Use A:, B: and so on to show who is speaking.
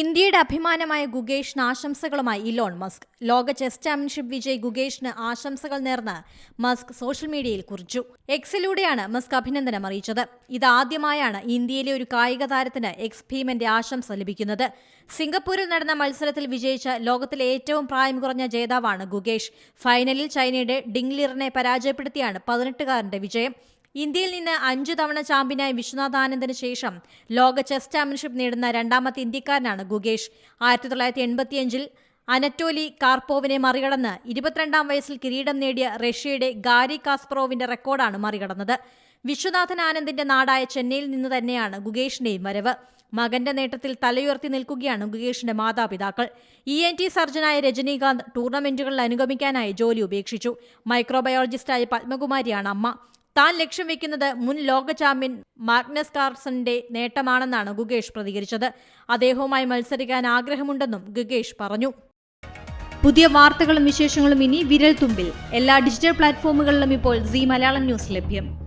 A: ഇന്ത്യയുടെ അഭിമാനമായ ഗുഗേഷിന് ആശംസകളുമായി ഇലോൺ മസ്ക്. ലോക ചെസ് ചാമ്പ്യൻഷിപ്പ് വിജയ് ഗുഗേഷിന് ആശംസകൾ നേർന്ന് മസ്ക് സോഷ്യൽ മീഡിയയിൽ കുറിച്ചു. എക്സിലൂടെയാണ് മസ്ക് അഭിനന്ദനം അറിയിച്ചത്. ഇതാദ്യമായാണ് ഇന്ത്യയിലെ ഒരു കായിക താരത്തിന് എക്സ് ഭീമന്റെ ആശംസ ലഭിക്കുന്നത്. സിംഗപ്പൂരിൽ നടന്ന മത്സരത്തിൽ വിജയിച്ച ലോകത്തിലെ ഏറ്റവും പ്രായം കുറഞ്ഞ ജേതാവാണ് ഗുഗേഷ്. ഫൈനലിൽ ചൈനയുടെ ഡിംഗ്ലിറിനെ പരാജയപ്പെടുത്തിയാണ് പതിനെട്ടുകാരന്റെ വിജയം. ഇന്ത്യയിൽ നിന്ന് അഞ്ചു തവണ ചാമ്പ്യനായ വിശ്വനാഥ് ആനന്ദിന് ശേഷം ലോക ചെസ് ചാമ്പ്യൻഷിപ്പ് നേടുന്ന രണ്ടാമത്തെ ഇന്ത്യക്കാരനാണ് ഗുഗേഷ് ആയിരത്തി തൊള്ളായിരത്തി എൺപത്തിയഞ്ചിൽ അനറ്റോലി കാർപ്പോവിനെ മറികടന്ന് ഇരുപത്തിരണ്ടാം വയസ്സിൽ കിരീടം നേടിയ റഷ്യയുടെ ഗാരി കാസ്പറോവിന്റെ റെക്കോർഡാണ് മറികടന്നത്. വിശ്വനാഥൻ ആനന്ദിന്റെ നാടായ ചെന്നൈയിൽ നിന്ന് തന്നെയാണ് ഗുഗേഷിന്റെയും വരവ്. മകന്റെ നേട്ടത്തിൽ തലയുയർത്തി നിൽക്കുകയാണ് ഗുഗേഷിന്റെ മാതാപിതാക്കൾ. ഇ എൻ ടി സർജനായ രജനീകാന്ത് ടൂർണമെന്റുകളിൽ അനുഗമിക്കാനായി ജോലി ഉപേക്ഷിച്ചു. മൈക്രോബയോളജിസ്റ്റായ പത്മകുമാരിയാണ് അമ്മ. താൻ ലക്ഷ്യം വെക്കുന്നത് മുൻ ലോക ചാമ്പ്യൻ മാഗ്നസ് കാർസന്റെ നേട്ടമാണെന്നാണ് ഗുഗേഷ് പ്രതികരിച്ചത്. അദ്ദേഹവുമായി മത്സരിക്കാൻ ആഗ്രഹമുണ്ടെന്നും ഗുഗേഷ് പറഞ്ഞു. പുതിയ വാർത്തകളും വിശേഷങ്ങളും ഇനി വിരൽ തുമ്പിൽ എല്ലാ ഡിജിറ്റൽ പ്ലാറ്റ്ഫോമുകളിലും ഇപ്പോൾ സി മലയാളം ന്യൂസ് ലഭ്യം.